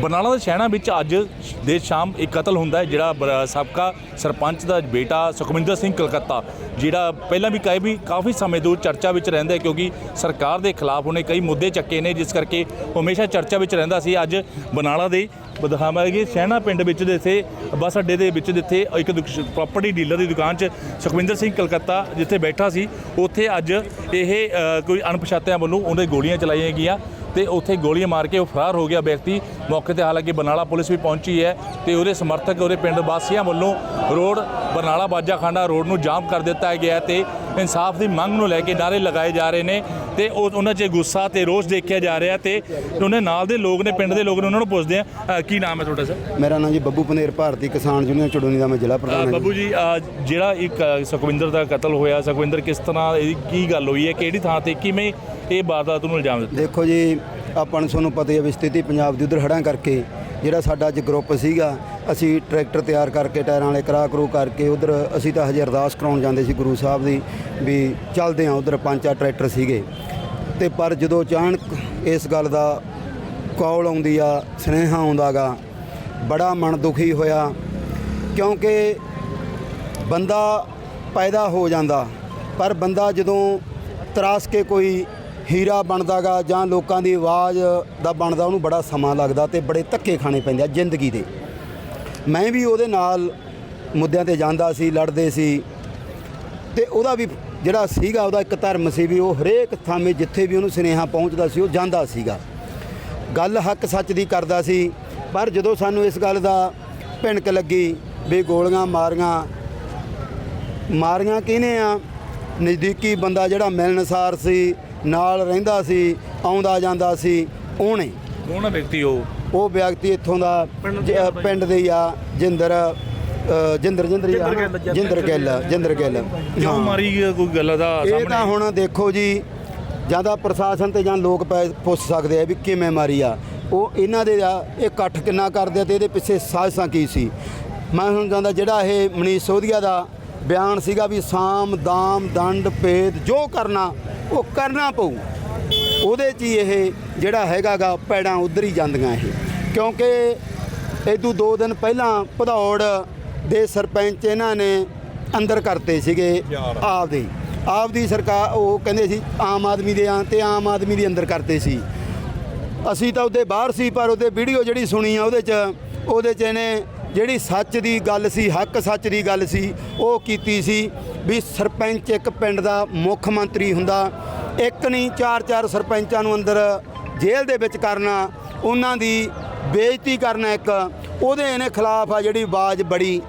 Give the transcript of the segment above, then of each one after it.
ਬਰਨਾਲਾ ਦੇ ਸ਼ਹਿਣਾ ਵਿੱਚ ਅੱਜ ਦੇ ਸ਼ਾਮ ਇੱਕ ਕਤਲ ਹੁੰਦਾ ਹੈ, ਜਿਹੜਾ ਬ- ਸਾਬਕਾ ਸਰਪੰਚ ਦਾ ਬੇਟਾ ਸੁਖਮਿੰਦਰ ਸਿੰਘ ਕਲਕੱਤਾ, ਜਿਹੜਾ ਪਹਿਲਾਂ ਵੀ ਕਹੇ ਵੀ ਕਾਫੀ ਸਮੇਂ ਤੋਂ ਚਰਚਾ ਵਿੱਚ ਰਹਿੰਦਾ ਕਿਉਂਕਿ ਸਰਕਾਰ ਦੇ ਖਿਲਾਫ ਉਹਨੇ ਕਈ ਮੁੱਦੇ ਚੱਕੇ ਨੇ, ਜਿਸ ਕਰਕੇ ਹਮੇਸ਼ਾ ਚਰਚਾ ਵਿੱਚ ਰਹਿੰਦਾ ਸੀ। ਅੱਜ ਬਰਨਾਲਾ ਦੇ ਬਦਹਾਮਾਗੇ ਸ਼ਹਿਣਾ ਪਿੰਡ ਵਿੱਚ ਦੇ ਇੱਥੇ, ਬੱਸ ਅੱਡੇ ਦੇ ਵਿੱਚ ਜਿੱਥੇ ਇੱਕ ਪ੍ਰਾਪਰਟੀ ਡੀਲਰ ਦੀ ਦੁਕਾਨ 'ਚ ਸੁਖਵਿੰਦਰ ਸਿੰਘ ਕਲਕੱਤਾ ਜਿੱਥੇ ਬੈਠਾ ਸੀ, ਉੱਥੇ ਅੱਜ ਇਹ ਕੋਈ ਅਣਪਛਾਤਿਆਂ ਵੱਲੋਂ ਉਹਦੇ ਗੋਲੀਆਂ ਚਲਾਈਆਂ ਗਈਆਂ। ਤੇ ਉੱਥੇ ਗੋਲੀਆਂ ਮਾਰ ਕੇ ਉਹ ਫਰਾਰ ਹੋ ਗਿਆ ਵਿਅਕਤੀ। ਮੌਕੇ ਤੇ ਹਾਲਾਂਕਿ ਬਰਨਾਲਾ ਪੁਲਿਸ ਵੀ ਪਹੁੰਚੀ ਹੈ ਤੇ ਉਹਦੇ ਸਮਰਥਕ, ਉਹਦੇ ਪਿੰਡ ਵਾਸੀਆਂ ਵੱਲੋਂ ਰੋਡ ਬਰਨਾਲਾ ਬਾਜਾਖਾਨਾ ਰੋਡ ਨੂੰ ਜਾਮ ਕਰ ਦਿੱਤਾ ਗਿਆ ਤੇ ਇਨਸਾਫ ਦੀ ਮੰਗ ਨੂੰ ਲੈ ਕੇ ਨਾਰੇ ਲਗਾਏ ਜਾ ਰਹੇ ਨੇ ਤੇ ਉਹ ਉਹਨਾਂ 'ਚ ਗੁੱਸਾ ਤੇ ਰੋਸ ਦੇਖਿਆ ਜਾ ਰਿਹਾ ਤੇ ਉਹਨੇ ਨਾਲ ਦੇ ਲੋਕ ਨੇ ਪਿੰਡ ਦੇ ਲੋਕ ਨੇ ਉਹਨਾਂ ਨੂੰ ਪੁੱਛਦੇ ਆ ਕੀ ਨਾਮ ਹੈ ਤੁਹਾਡਾ ਸਰ ਮੇਰਾ ਨਾਮ ਜੀ ਬੱਬੂ ਪਨੇਰ ਭਾਰਤੀ ਕਿਸਾਨ ਯੂਨੀਅਨ ਚੜੂਨੀ ਦਾ ਮੈਂ ਜ਼ਿਲ੍ਹਾ ਪ੍ਰਧਾਨ ਹਾਂ। ਬੱਬੂ ਜੀ ਜਿਹੜਾ ਇੱਕ ਸੁਖਵਿੰਦਰ ਦਾ ਕਤਲ ਹੋਇਆ ਸੁਖਵਿੰਦਰ ਕਿਸ ਤਰ੍ਹਾਂ ਇਹਦੀ ਕੀ ਗੱਲ ਹੋਈ ਹੈ ਕਿਹੜੀ ਥਾਂ ਤੇ ਕਿਵੇਂ ਇਹ ਵਾਰਦਾਤ ਨੂੰ ਇਲਜ਼ਾਮ ਦਿੱਤਾ ਦੇਖੋ ਜੀ ਆਪਾਂ ਨੂੰ ਤੁਹਾਨੂੰ ਪਤਾ ਹੀ ਹੈ ਵੀ ਸਥਿਤੀ ਪੰਜਾਬ ਦੀ ਉਧਰ ਹੜਾਂ ਕਰਕੇ ਜਿਹੜਾ ਸਾਡਾ ਅੱਜ ਗਰੁੱਪ ਸੀਗਾ ਅਸੀਂ ਟਰੈਕਟਰ ਤਿਆਰ ਕਰਕੇ ਟਾਇਰਾਂ ਵਾਲੇ ਕਰਾ ਕਰੂ ਕਰਕੇ ਉਧਰ ਅਸੀਂ ਤਾਂ ਹਜੇ ਅਰਦਾਸ ਕਰਾਉਣ ਜਾਂਦੇ ਸੀ ਗੁਰੂ ਸਾਹਿਬ ਦੀ ਵੀ ਚੱਲਦੇ ਆ ਉਧਰ ਪੰਜ ਚਾਰ ਟਰੈਕਟਰ ਸੀਗੇ। ਤੇ ਪਰ ਜਦੋਂ ਅਚਾਨਕ ਇਸ ਗੱਲ ਦਾ ਕਾਲ ਆਉਂਦੀ ਆ, ਸੁਨੇਹਾ ਆਉਂਦਾਗਾ ਬੜਾ ਮਨ ਦੁਖੀ ਹੋਇਆ, ਕਿਉਂਕਿ ਬੰਦਾ ਪੈਦਾ ਹੋ ਜਾਂਦਾ, ਪਰ ਬੰਦਾ ਜਦੋਂ ਤਰਾਸ ਕੇ ਕੋਈ ਹੀਰਾ ਬਣਦਾਗਾ ਜਾਂ ਲੋਕਾਂ ਦੀ ਆਵਾਜ਼ ਦਾ ਬਣਦਾ, ਉਹਨੂੰ ਬੜਾ ਸਮਾਂ ਲੱਗਦਾ ਤੇ ਬੜੇ ਧੱਕੇ ਖਾਣੇ ਪੈਂਦੇ ਆ ਜ਼ਿੰਦਗੀ ਦੇ। ਮੈਂ ਵੀ ਉਹਦੇ ਨਾਲ ਮੁੱਦਿਆਂ ਤੇ ਜਾਂਦਾ ਸੀ, ਲੜਦੇ ਸੀ। ਤੇ ਉਹਦਾ ਵੀ ਜਿਹੜਾ ਸੀਗਾ, ਉਹਦਾ ਇੱਕ ਧਰਮ ਸੀ ਵੀ ਉਹ ਹਰੇਕ ਥਾਵੇਂ ਜਿੱਥੇ ਵੀ ਉਹਨੂੰ ਸੁਨੇਹਾ ਪਹੁੰਚਦਾ ਸੀ, ਉਹ ਜਾਂਦਾ ਸੀਗਾ। ਗੱਲ ਹੱਕ ਸੱਚ ਦੀ ਕਰਦਾ ਸੀ, ਪਰ ਜਦੋਂ ਸਾਨੂੰ ਇਸ ਗੱਲ ਦਾ ਭਿਣਕ ਲੱਗੀ ਵੀ ਗੋਲੀਆਂ ਮਾਰੀਆਂ ਮਾਰੀਆਂ ਕਿਹਨੇ ਆ? ਨਜ਼ਦੀਕੀ ਬੰਦਾ ਜਿਹੜਾ ਮਿਲਣਸਾਰ ਸੀ, ਨਾਲ ਰਹਿੰਦਾ ਸੀ, ਆਉਂਦਾ ਜਾਂਦਾ ਸੀ, ਉਹਨੇ। ਕੌਣ ਵਿਅਕਤੀ ਉਹ? ਉਹ ਵਿਅਕਤੀ ਇੱਥੋਂ ਦਾ ਜ- ਪਿੰਡ ਦੇ ਹੀ ਆ ਜਿੰਦਰ ਅ, ਜਿੰਦਰ ਜਿੰਦਰ ਹੀ ਆ। ਨਾ? ਜਿੰਦਰ ਗਿੱਲ ਜਿੰਦਰ ਗਿੱਲ। ਕਿਉਂ ਹਾਂ। ਮਾਰੀ ਗਈ ਕੋਈ ਗੱਲ ਦਾ ਇਹ ਤਾਂ ਹੁਣ ਦੇਖੋ ਜੀ ਜਾਂ ਤਾਂ ਪ੍ਰਸ਼ਾਸਨ ਤੇ ਜਾਂ ਲੋਕ ਪੈ- ਪੁੱਛ ਸਕਦੇ ਆ ਵੀ ਕਿਵੇਂ ਮਾਰੀ ਆ। ਉਹ ਇਹਨਾਂ ਦੇ ਆ ਇਹ ਇਕੱਠ ਕਿੰਨਾ ਕਰਦੇ ਆ ਤੇ ਇਹਦੇ ਪਿੱਛੇ ਸਾਜ਼ਿਸ਼ਾਂ ਕੀ ਸੀ? ਮੈਂ ਹੁਣ ਜਾਂਦਾ ਜਿਹੜਾ ਇਹ ਮਨੀਸ਼ ਸੋਧੀਆ ਦਾ ਬਿਆਨ ਸੀਗਾ ਵੀ ਸਾਮ ਦਾਮ ਦੰਡ ਭੇਦ ਜੋ ਕਰਨਾ ਉਹ ਕਰਨਾ ਪਊ। ਉਹਦੇ 'ਚ ਹੀ ਇਹ ਜਿਹੜਾ ਹੈਗਾਗਾ ਪੈੜਾਂ ਉਧਰ ਹੀ ਜਾਂਦੀਆਂ ਇਹ। ਕਿਉਂਕਿ ਇਦੋਂ ਦੋ ਦਿਨ ਪਹਿਲਾਂ ਭਦੌੜ ਦੇ ਸਰਪੰਚ ਇਹਨਾਂ ਨੇ ਅੰਦਰ ਕਰਤੇ ਸੀਗੇ ਆਪਦੇ। ਆਪਦੀ ਸਰਕਾਰ ਉਹ ਕਹਿੰਦੇ ਸੀ ਆਮ ਆਦਮੀ ਦੇ ਆਂ ਤੇ ਆਮ ਆਦਮੀ ਦੇ ਅੰਦਰ ਕਰਤੇ ਸੀ। ਅਸੀਂ ਤਾਂ ਉਹਦੇ ਬਾਹਰ ਸੀ ਪਰ ਉਹਦੇ ਵੀਡੀਓ ਜਿਹੜੀ ਸੁਣੀ ਆ ਉਹਦੇ 'ਚ ਉਹਦੇ 'ਚ ਇਹਨੇ ਜਿਹੜੀ ਸੱਚ ਦੀ ਗੱਲ ਸੀ ਹੱਕ ਸੱਚ ਦੀ ਗੱਲ ਸੀ ਉਹ ਕੀਤੀ ਸੀ ਵੀ ਸਰਪੰਚ ਇੱਕ ਪਿੰਡ ਦਾ ਮੁੱਖ ਮੰਤਰੀ ਹੁੰਦਾ। ਇੱਕ ਨਹੀਂ, ਚਾਰ ਚਾਰ ਸਰਪੰਚਾਂ ਨੂੰ ਅੰਦਰ ਜੇਲ੍ਹ ਦੇ ਵਿੱਚ ਕਰਨਾ, ਉਹਨਾਂ ਦੀ ਬੇਇੱਜ਼ਤੀ ਕਰਨਾ ਇੱਕ, ਉਹਦੇ ਇਹਨੇ ਖਿਲਾਫ ਆ ਜਿਹੜੀ ਆਵਾਜ਼ ਬੜੀ,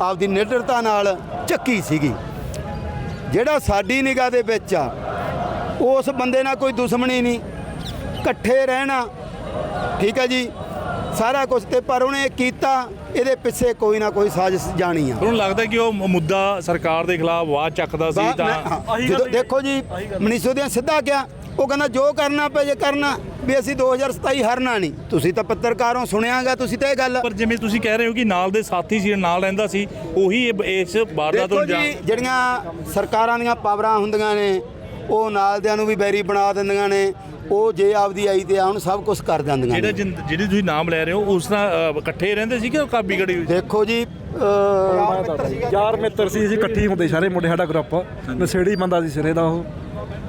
ਆਪਦੀ ਨਿਡਰਤਾ ਨਾਲ ਚੱਕੀ ਸੀਗੀ। ਜਿਹੜਾ ਸਾਡੀ ਨਿਗਾਹ ਦੇ ਵਿੱਚ ਆ, ਉਸ ਬੰਦੇ ਨਾਲ ਕੋਈ ਦੁਸ਼ਮਣੀ ਨਹੀਂ, ਇਕੱਠੇ ਰਹਿਣਾ, ਠੀਕ ਹੈ ਜੀ, ਸਾਰਾ ਕੁਝ ਤੇ ਪਰ ਉਹਨੇ ਕੀਤਾ ਇਹਦੇ ਪਿੱਛੇ ਕੋਈ ਨਾ ਕੋਈ ਸਾਜ਼ਿਸ਼ ਜਾਣੀ ਆ। ਤੁਹਾਨੂੰ ਲੱਗਦਾ ਕਿ ਉਹ ਮੁੱਦਾ ਸਰਕਾਰ ਦੇ ਖਿਲਾਫ ਆਵਾਜ਼ ਚੱਕਦਾ ਸੀ ਤਾਂ ਜਦੋਂ ਦੇਖੋ ਜੀ ਮਨੀਸ਼ੋ ਦੀਆਂ ਸਿੱਧਾ ਕਿਹਾ ਉਹ ਕਹਿੰਦਾ ਜੋ ਕਰਨਾ ਪਏ ਜੇ ਕਰਨਾ। ਵੀ ਅਸੀਂ 2027 ਹਰਨਾ ਨਹੀਂ। ਤੁਸੀਂ ਤਾਂ ਪੱਤਰਕਾਰੋਂ ਸੁਣਿਆਗਾ ਤੁਸੀਂ ਤਾਂ ਇਹ ਗੱਲ ਪਰ ਜਿਵੇਂ ਤੁਸੀਂ ਕਹਿ ਰਹੇ ਹੋ ਕਿ ਨਾਲ ਦੇ ਸਾਥੀ ਸੀ ਨਾਲ ਰਹਿੰਦਾ ਸੀ ਉਹੀ ਇਸ ਵਾਰਦਾਤ ਦੇਖੋ ਨੂੰ ਜੀ ਜਿਹੜੀਆਂ ਸਰਕਾਰਾਂ ਦੀਆਂ ਪਾਵਰਾਂ ਹੁੰਦੀਆਂ ਨੇ ਉਹ ਨਾਲਦਿਆਂ ਨੂੰ ਵੀ ਬੈਰੀ ਬਣਾ ਦਿੰਦੀਆਂ ਨੇ ਉਹ ਜੇ ਆਪਦੀ ਆਈ ਤੇ ਆਉਣ ਸਭ ਕੁਝ ਕਰ ਜਾਂਦੀਆਂ ਜਿਹੜਾ ਨੇ। ਜਿਹੜੀ ਤੁਸੀਂ ਨਾਮ ਲੈ ਰਹੇ ਹੋ ਉਸ ਨਾਲ ਅ, ਇਕੱਠੇ ਰਹਿੰਦੇ ਸੀ ਕਿ ਕਾਬੀ ਗੜੀ ਹੋਈ ਸੀ? ਦੇਖੋ ਜੀ ਅਹ, ਯਾਰ ਮਿੱਤਰ ਸੀ ਅਸੀਂ ਇਕੱਠੇ ਹੀ ਹੁੰਦੇ ਸਾਰੇ ਮੁੰਡੇ ਸਾਡਾ ਗਰੁੱਪ ਨਸ਼ੇੜੀ ਬੰਦਾ ਸੀ ਸਿਰੇ ਦਾ ਉਹ।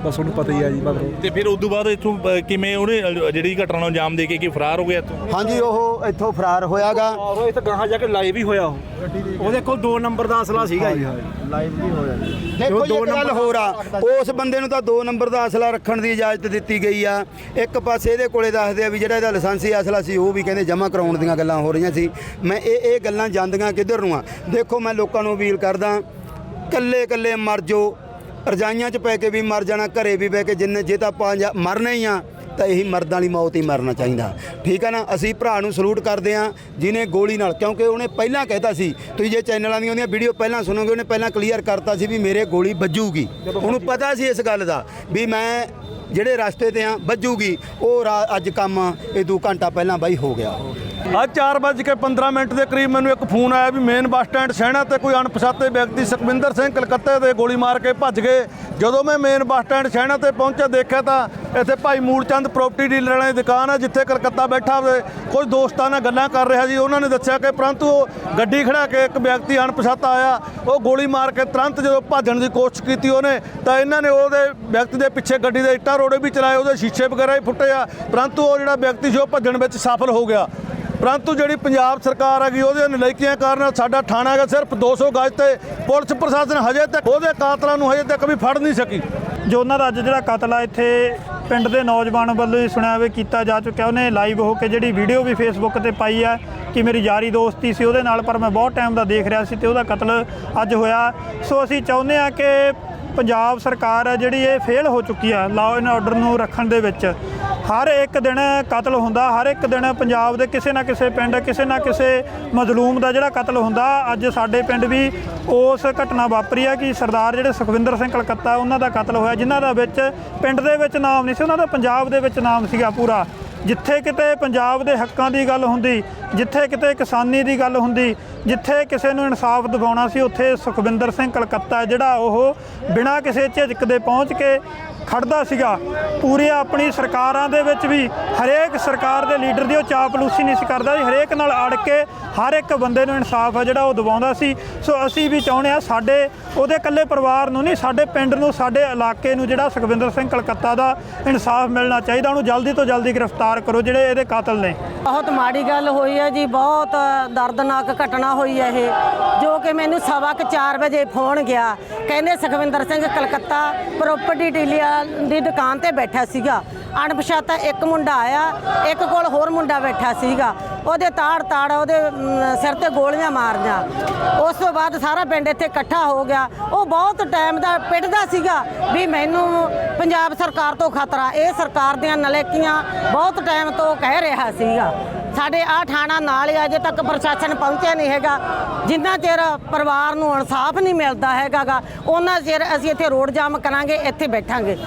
ਬਸ ਉਹਨੂੰ ਪਤਾ ਹੀ ਆ ਜੀ ਮਗਰੋਂ ਤੇ ਫਿਰ ਉਸ ਤੋਂ ਬਾਅਦ ਇੱਥੋਂ ਅ, ਕਿਵੇਂ ਉਹਨੇ ਅ, ਜਿਹੜੀ ਘਟਨਾ ਨੂੰ ਅੰਜਾਮ ਦੇ ਕੇ ਕਿ ਫਰਾਰ ਹੋ ਗਿਆ ਇੱਥੋਂ? ਹਾਂਜੀ ਉਹ ਇੱਥੋਂ ਫਰਾਰ ਹੋਇਆਗਾ। ਉਹ ਇੱਥੇ ਗਾਹਾਂ ਜਾ ਕੇ ਲਾਈਵ ਹੀ ਹੋਇਆ ਉਹ। ਉਹਦੇ ਕੋਲ 2 ਨੰਬਰ ਦਾ ਅਸਲਾ ਸੀਗਾ ਜੀ। ਦੇਖੋ ਜੀ ਦੋ ਇੱਕ ਗੱਲ ਨੰਬਰ ਹੋਰ ਆ। ਉਸ ਬੰਦੇ ਨੂੰ ਤਾਂ 2 ਨੰਬਰ ਦਾ ਅਸਲਾ ਰੱਖਣ ਦੀ ਇਜਾਜ਼ਤ ਦਿੱਤੀ ਗਈ ਆ। ਇੱਕ ਪਾਸੇ ਇਹਦੇ ਕੋਲੇ ਦੱਸਦੇ ਆ ਵੀ ਜਿਹੜਾ ਇਹਦਾ ਲਾਇਸੈਂਸੀ ਅਸਲਾ ਸੀ ਉਹ ਵੀ ਕਹਿੰਦੇ ਜਮ੍ਹਾਂ ਕਰਾਉਣ ਦੀਆਂ ਗੱਲਾਂ ਹੋ ਰਹੀਆਂ ਸੀ। ਮੈਂ ਇਹ ਇਹ ਗੱਲਾਂ ਜਾਂਦੀਆਂ ਕਿੱਧਰ ਨੂੰ ਆ? ਦੇਖੋ ਮੈਂ ਲੋਕਾਂ ਨੂੰ ਅਪੀਲ ਕਰਦਾ ਕੱਲੇ ਕੱਲੇ ਮਰ ਜੋ ਰਜਾਈਆਂ 'ਚ ਪੈ ਕੇ ਵੀ ਮਰ ਜਾਣਾ ਘਰੇ ਵੀ ਬਹਿ ਕੇ ਜਿੰਨੇ ਜੇ ਤਾਂ ਆਪਾਂ ਜਾ- ਮਰਨਾ ਹੀ ਆ ਤਾਂ ਇਹੀ ਮਰਦਾਂ ਵਾਲੀ ਮੌਤ ਹੀ ਮਰਨਾ ਚਾਹੀਦਾ। ਠੀਕ ਹੈ ਨਾ? ਅਸੀਂ ਭਰਾ ਨੂੰ ਸਲੂਟ ਕਰਦੇ ਆ ਜਿਨੇ ਗੋਲੀ ਨਾਲ ਕਿਉਂਕਿ ਉਹਨੇ ਪਹਿਲਾਂ ਕਹਿਤਾ ਸੀ ਤੁਸੀਂ ਜੇ ਚੈਨਲਾਂ ਦੀਆਂ ਉਹਦੀਆਂ ਵੀਡੀਓ ਪਹਿਲਾਂ ਸੁਣੋਗੇ ਉਹਨੇ ਪਹਿਲਾਂ ਕਲੀਅਰ ਕਰਤਾ ਸੀ ਵੀ ਮੇਰੇ ਗੋਲੀ ਵੱਜੂਗੀ। ਉਹਨੂੰ ਪਤਾ ਸੀ ਇਸ ਗੱਲ ਦਾ ਵੀ ਮੈਂ ਜਿਹੜੇ ਰਸਤੇ ਤੇ ਆ, ਵੱਜੂਗੀ, ਉਹ ਰਾ- ਅੱਜ ਕੰਮ ਇਹ ਦੋ ਘੰਟਾ ਪਹਿਲਾਂ ਬਾਈ ਹੋ ਗਿਆ। ਅੱਜ 4:15 ਮਿੰਟ ਦੇ ਕਰੀਬ ਮੈਨੂੰ ਇੱਕ ਫੋਨ ਆਇਆ ਵੀ ਮੇਨ ਬੱਸ ਸਟੈਂਡ ਸਹਿਣਾ ਤੇ ਕੋਈ ਅਣਪਛਾਤੇ ਵਿਅਕਤੀ ਸੁਖਵਿੰਦਰ ਸਿੰਘ ਕਲਕੱਤੇ ਦੇ ਗੋਲੀ ਮਾਰ ਕੇ ਭੱਜ ਗਏ। ਜਦੋਂ ਮੈਂ ਮੇਨ ਬੱਸ ਸਟੈਂਡ ਸਹਿਣਾ ਤੇ ਪਹੁੰਚਿਆ, ਦੇਖਿਆ ਤਾਂ ਇੱਥੇ ਭਾਈ ਮੂਲਚੰਦ ਪ੍ਰਾਪਰਟੀ ਡੀਲਰ ਦੀ ਦੁਕਾਨ ਹੈ ਜਿੱਥੇ ਕਲਕੱਤਾ ਬੈਠਾ ਹੋਵੇ ਕੁਝ ਦੋਸਤਾਂ ਨਾਲ ਗੱਲਾਂ ਕਰ ਰਿਹਾ ਜੀ ਉਹਨਾਂ ਨੇ ਦੱਸਿਆ ਕਿ ਪਰੰਤੂ ਉਹ ਗੱਡੀ ਖੜਾ ਕੇ ਇੱਕ ਵਿਅਕਤੀ ਅਣਪਛਾਤਾ ਆਇਆ। ਉਹ ਗੋਲੀ ਮਾਰ ਕੇ ਤੁਰੰਤ ਜਦੋਂ ਭੱਜਣ ਦੀ ਕੋਸ਼ਿਸ਼ ਕੀਤੀ ਉਹਨੇ, ਤਾਂ ਇਹਨਾਂ ਨੇ ਉਹਦੇ ਵਿਅਕਤੀ ਦੇ ਪਿੱਛੇ ਗੱਡੀ ਦੇ ਇੱਟਾਂ ਰੋੜੇ ਵੀ ਚਲਾਏ, ਉਹਦੇ ਸ਼ੀਸ਼ੇ ਵਗੈਰਾ ਵੀ ਫੁੱਟੇ ਆ। ਪਰੰਤੂ ਉਹ ਜਿਹੜਾ ਵਿਅਕਤੀ ਸੀ, ਉਹ ਭੱਜਣ ਵਿੱਚ ਸਫਲ ਹੋ ਗਿਆ। ਪਰੰਤੂ ਜਿਹੜੀ ਪੰਜਾਬ ਸਰਕਾਰ ਹੈਗੀ ਉਹਦੇ ਨਲਾਇਕੀਆਂ ਕਾਰਨ ਸਾਡਾ ਥਾਣਾ ਹੈਗਾ, ਸਿਰਫ 200 ਗਜ ਤੇ ਪੁਲਿਸ ਪ੍ਰਸ਼ਾਸਨ ਹਜੇ ਤੱਕ ਉਹਦੇ ਕਾਤਲਾਂ ਨੂੰ ਹਜੇ ਤੱਕ ਵੀ ਫੜ ਨਹੀਂ ਸਕੀ। ਜੋ ਉਹਨਾਂ ਦਾ ਅੱਜ ਜਿਹੜਾ ਕਤਲ ਆ, ਇੱਥੇ ਪਿੰਡ ਦੇ ਨੌਜਵਾਨ ਵੱਲੋਂ ਹੀ ਸੁਣਿਆ ਹੋਵੇ ਕੀਤਾ ਜਾ ਚੁੱਕਿਆ। ਉਹਨੇ ਲਾਈਵ ਹੋ ਕੇ ਜਿਹੜੀ ਵੀਡੀਓ ਵੀ ਫੇਸਬੁੱਕ ਤੇ ਪਾਈ ਆ ਕਿ ਮੇਰੀ ਯਾਰੀ ਦੋਸਤੀ ਸੀ ਉਹਦੇ ਨਾਲ, ਪਰ ਮੈਂ ਬਹੁਤ ਟਾਈਮ ਦਾ ਦੇਖ ਰਿਹਾ ਸੀ ਤੇ ਉਹਦਾ ਕਤਲ ਅੱਜ ਹੋਇਆ। ਸੋ ਅਸੀਂ ਚਾਹੁੰਦੇ ਆ ਕਿ ਪੰਜਾਬ ਸਰਕਾਰ ਹੈ ਜਿਹੜੀ ਇਹ ਫੇਲ ਹੋ ਚੁੱਕੀ ਆ ਲਾਅ ਐਂਡ ਆਰਡਰ ਨੂੰ ਰੱਖਣ ਦੇ ਵਿੱਚ। ਹਰ ਇੱਕ ਦਿਨ ਕਤਲ ਹੁੰਦਾ, ਹਰ ਇੱਕ ਦਿਨ ਪੰਜਾਬ ਦੇ ਕਿਸੇ ਨਾ ਕਿਸੇ ਪਿੰਡ, ਕਿਸੇ ਨਾ ਕਿਸੇ ਮਜ਼ਲੂਮ ਦਾ ਜਿਹੜਾ ਕਤਲ ਹੁੰਦਾ, ਅੱਜ ਸਾਡੇ ਪਿੰਡ ਵੀ ਉਸ ਘਟਨਾ ਵਾਪਰੀ ਆ ਕਿ ਸਰਦਾਰ ਜਿਹੜੇ ਸੁਖਵਿੰਦਰ ਸਿੰਘ ਕਲਕੱਤਾ, ਉਹਨਾਂ ਦਾ ਕਤਲ ਹੋਇਆ, ਜਿਨ੍ਹਾਂ ਦਾ ਵਿੱਚ ਪਿੰਡ ਦੇ ਵਿੱਚ ਨਾਮ ਨਹੀਂ ਸੀ, ਉਹਨਾਂ ਦਾ ਪੰਜਾਬ ਦੇ ਵਿੱਚ ਨਾਮ ਸੀਗਾ ਪੂਰਾ। ਜਿੱਥੇ ਕਿਤੇ ਪੰਜਾਬ ਦੇ ਹੱਕਾਂ ਦੀ ਗੱਲ ਹੁੰਦੀ, ਜਿੱਥੇ ਕਿਤੇ ਕਿਸਾਨੀ ਦੀ ਗੱਲ ਹੁੰਦੀ, ਜਿੱਥੇ ਕਿਸੇ ਨੂੰ ਇਨਸਾਫ ਦਿਵਾਉਣਾ ਸੀ, ਉੱਥੇ ਸੁਖਵਿੰਦਰ ਸਿੰਘ ਕਲਕੱਤਾ ਜਿਹੜਾ ਉਹ ਬਿਨਾਂ ਕਿਸੇ ਝਿਜਕ ਦੇ ਪਹੁੰਚ ਕੇ ਖੜਦਾ ਸੀਗਾ। ਪੂਰੀ ਆਪਣੀ ਸਰਕਾਰਾਂ ਦੇ ਵਿੱਚ ਵੀ ਹਰੇਕ ਸਰਕਾਰ ਦੇ ਲੀਡਰ ਦੀ ਉਹ ਚਾਪਲੂਸੀ ਨਹੀਂ ਸੀ ਕਰਦਾ ਜੀ। ਹਰੇਕ ਨਾਲ ਅੜ ਕੇ ਹਰ ਇੱਕ ਬੰਦੇ ਨੂੰ ਇਨਸਾਫ ਆ ਜਿਹੜਾ ਉਹ ਦਿਵਾਉਂਦਾ ਸੀ। ਸੋ ਅਸੀਂ ਵੀ ਚਾਹੁੰਦੇ ਆ ਸਾਡੇ ਉਹਦੇ ਇਕੱਲੇ ਪਰਿਵਾਰ ਨੂੰ ਨਹੀਂ, ਸਾਡੇ ਪਿੰਡ ਨੂੰ, ਸਾਡੇ ਇਲਾਕੇ ਨੂੰ ਜਿਹੜਾ ਸੁਖਵਿੰਦਰ ਸਿੰਘ ਕਲਕੱਤਾ ਦਾ ਇਨਸਾਫ ਮਿਲਣਾ ਚਾਹੀਦਾ, ਉਹਨੂੰ ਜਲਦੀ ਤੋਂ ਜਲਦੀ ਗ੍ਰਿਫਤਾਰ ਕਰੋ ਜਿਹੜੇ ਇਹਦੇ ਕਾਤਲ ਨੇ। ਬਹੁਤ ਮਾੜੀ ਗੱਲ ਹੋਈ ਹੈ ਜੀ, ਬਹੁਤ ਦਰਦਨਾਕ ਘਟਨਾ ਹੋਈ ਹੈ ਇਹ, ਜੋ ਕਿ ਮੈਨੂੰ ਸਵਾ ਕੁ 4 ਵਜੇ ਫੋਨ ਗਿਆ। ਕਹਿੰਦੇ ਸੁਖਵਿੰਦਰ ਸਿੰਘ ਕਲਕੱਤਾ ਪ੍ਰਾਪਰਟੀ ਡੀਲਰ ਦੀ ਦੁਕਾਨ ਤੇ ਬੈਠਾ ਸੀਗਾ। ਅਣਪਛਾਤਾ ਇੱਕ ਮੁੰਡਾ ਆਇਆ, ਇੱਕ ਕੋਲ ਹੋਰ ਮੁੰਡਾ ਬੈਠਾ ਸੀਗਾ। ਉਹਦੇ ਤਾੜ ਤਾੜ ਉਹਦੇ ਸਿਰ ਤੇ ਗੋਲੀਆਂ ਮਾਰੀਆਂ ਉਸ ਤੋਂ ਬਾਅਦ ਸਾਰਾ ਪਿੰਡ ਇੱਥੇ ਇਕੱਠਾ ਹੋ ਗਿਆ। ਉਹ ਬਹੁਤ ਟਾਈਮ ਦਾ ਪਿੱਟਦਾ ਸੀਗਾ ਵੀ ਮੈਨੂੰ ਪੰਜਾਬ ਸਰਕਾਰ ਤੋਂ ਖਤਰਾ, ਇਹ ਸਰਕਾਰ ਦੀਆਂ ਨਲੇਕੀਆਂ ਬਹੁਤ ਟਾਈਮ ਤੋਂ ਕਹਿ ਰਿਹਾ ਸੀਗਾ। ਸਾਡੇ ਆ ਥਾਣਾ ਨਾਲ ਹੀ ਅਜੇ ਤੱਕ ਪ੍ਰਸ਼ਾਸਨ ਪਹੁੰਚਿਆ ਨਹੀਂ ਹੈਗਾ। ਜਿੰਨਾ ਚਿਰ ਪਰਿਵਾਰ ਨੂੰ ਇਨਸਾਫ ਨਹੀਂ ਮਿਲਦਾ ਹੈਗਾਗਾ ਉਹਨਾਂ ਚਿਰ ਅਸੀਂ ਇੱਥੇ ਰੋਡ ਜਾਮ ਕਰਾਂਗੇ, ਇੱਥੇ ਬੈਠਾਂਗੇ।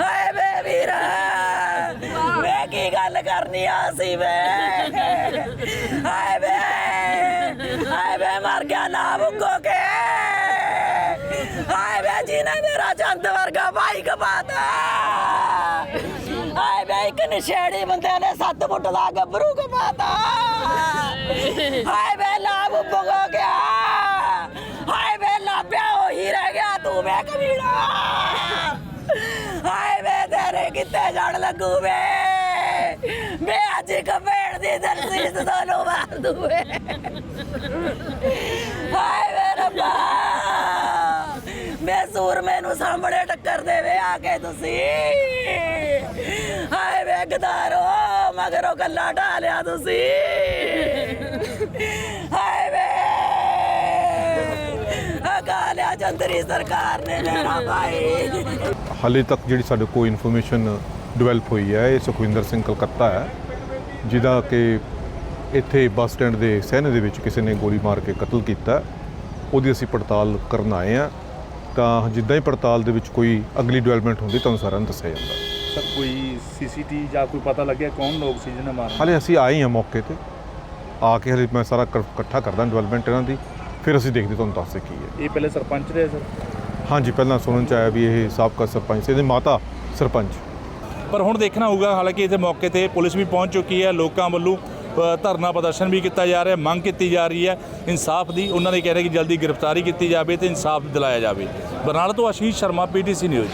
ਹਾਏ ਵੇ ਵੀਰ। ਮੈਂ ਕੀ ਗੱਲ ਕਰਨੀ ਆ ਸੀ ਵੇ? ਹਾਏ ਵੇ ਹਾਏ ਵੇ ਮਰ ਗਿਆ ਨਾ ਮੁੱਕੋ ਕੇ ਹਾਏ ਵੇ ਜਿਹਨੇ ਮੇਰਾ ਚੰਦ ਵਰਗਾ ਭਾਈ ਕਮਾਤਾ ਹਾਏ ਵੇ ਇੱਕ ਨਸ਼ੇੜੀ ਬੰਦੇ ਨੇ ਸੱਤ ਫੁੱਟ ਦਾ ਗੱਭਰੂ ਕਮਾਤਾ ਹਾਏ ਵੇ ਨਾ ਮੁੱਕੋ ਗਿਆ ਹਾਏ ਵੇ ਲਾਪਿਆ ਉਹੀ ਰਹਿ ਗਿਆ ਤੂੰ ਮੈਂ ਕਮੀਣਾ ਹਾਏ ਵੇ ਤੇਰੇ ਕਿੱਥੇ ਜਾਣ ਲੱਗੂ ਵੇ ਮੈਂ ਅੱਜ ਕਪੇੜ ਦੀ ਦਰਸੀ ਤੁਹਾਨੂੰ ਮਾਰ ਦੂੰ ਵੇ ਹਾਏ ਵੇ ਰੱਬਾ ਮੈਂ ਸੂਰਮੇ ਨੂੰ ਸਾਹਮਣੇ ਟੱਕਰ ਦੇਵੇ ਆ ਕੇ ਤੁਸੀਂ ਹਾਏ ਵੇ ਗਦਾਰੋ ਮਗਰੋਂ ਗੱਲਾਂ ਢਾਲਿਆ ਤੁਸੀਂ ਹਾਏ ਵੇ ਅਗਾਲਿਆ ਚੰਦਰੀ ਸਰਕਾਰ ਨੇ ਮੇਰਾ ਭਾਈ ਹਾਲੇ ਤੱਕ ਜਿਹੜੀ ਸਾਡੇ ਕੋਲ ਇਨਫੋਰਮੇਸ਼ਨ ਡਿਵੈਲਪ ਹੋਈ ਹੈ, ਇਹ ਸੁਖਵਿੰਦਰ ਸਿੰਘ ਕਲਕੱਤਾ ਹੈ। ਜਿਹਦਾ ਕਿ ਇੱਥੇ ਬੱਸ ਸਟੈਂਡ ਦੇ ਸਹਿਣੇ ਦੇ ਵਿੱਚ ਕਿਸੇ ਨੇ ਗੋਲੀ ਮਾਰ ਕੇ ਕਤਲ ਕੀਤਾ। ਉਹਦੀ ਅਸੀਂ ਪੜਤਾਲ ਕਰਨ ਆਏ ਆ ਤਾਂ ਜਿੱਦਾਂ ਹੀ ਪੜਤਾਲ ਦੇ ਵਿੱਚ ਕੋਈ ਅਗਲੀ ਡਿਵੈਲਪਮੈਂਟ ਹੁੰਦੀ ਤੁਹਾਨੂੰ ਸਾਰਿਆਂ ਨੂੰ ਦੱਸਿਆ ਜਾਂਦਾ। ਸਰ ਕੋਈ ਸੀਸੀਟੀ ਜਾਂ ਕੋਈ ਪਤਾ ਲੱਗਿਆ ਕੌਣ ਲੋਕ ਸੀ ਜਿਹਨੇ ਮਾਰਿਆ? ਹਾਲੇ ਅਸੀਂ ਆਏ ਹਾਂ ਮੌਕੇ ਤੇ। ਆ ਕੇ ਹਲੇ ਮੈਂ ਸਾਰਾ ਇਕੱਠਾ ਕਰਦਾ ਡਿਵੈਲਪਮੈਂਟ ਇਹਨਾਂ ਦੀ। ਫਿਰ ਅਸੀਂ ਦੇਖਦੇ ਤੁਹਾਨੂੰ ਦੱਸਦੇ ਕੀ ਹੈ। ਇਹ ਪਹਿਲੇ ਸਰਪੰਚ ਰਹੇ ਸਰ? ਹਾਂਜੀ ਪਹਿਲਾਂ ਸੁਣਨ ਚ ਆਇਆ ਵੀ ਇਹ ਸਾਬਕਾ ਸਰਪੰਚ ਸੀ ਇਹਦੀ ਮਾਤਾ ਸਰਪੰਚ। ਪਰ ਹੁਣ ਦੇਖਣਾ ਹੋਊਗਾ, ਹਾਲਾਂਕਿ ਇੱਥੇ ਮੌਕੇ ਤੇ ਪੁਲਿਸ ਵੀ ਪਹੁੰਚ ਚੁੱਕੀ ਹੈ, ਲੋਕਾਂ ਵੱਲੋਂ ਧਰਨਾ ਪ੍ਰਦਰਸ਼ਨ ਵੀ ਕੀਤਾ ਜਾ ਰਿਹਾ, ਮੰਗ ਕੀਤੀ ਜਾ ਰਹੀ ਹੈ। ਇਨਸਾਫ ਦੀ, ਉਹਨਾਂ ਨੇ ਕਹਿ ਰਹੇ ਕਿ ਜਲਦੀ ਗ੍ਰਿਫਤਾਰੀ ਕੀਤੀ ਜਾਵੇ ਤੇ ਇਨਸਾਫ ਦਿਲਾਇਆ ਜਾਵੇ। ਬਰਨਾਲਾ ਤੋਂ ਆਸ਼ੀਸ਼ ਸ਼ਰਮਾ, ਪੀਟੀਸੀ ਨਿਊਜ਼।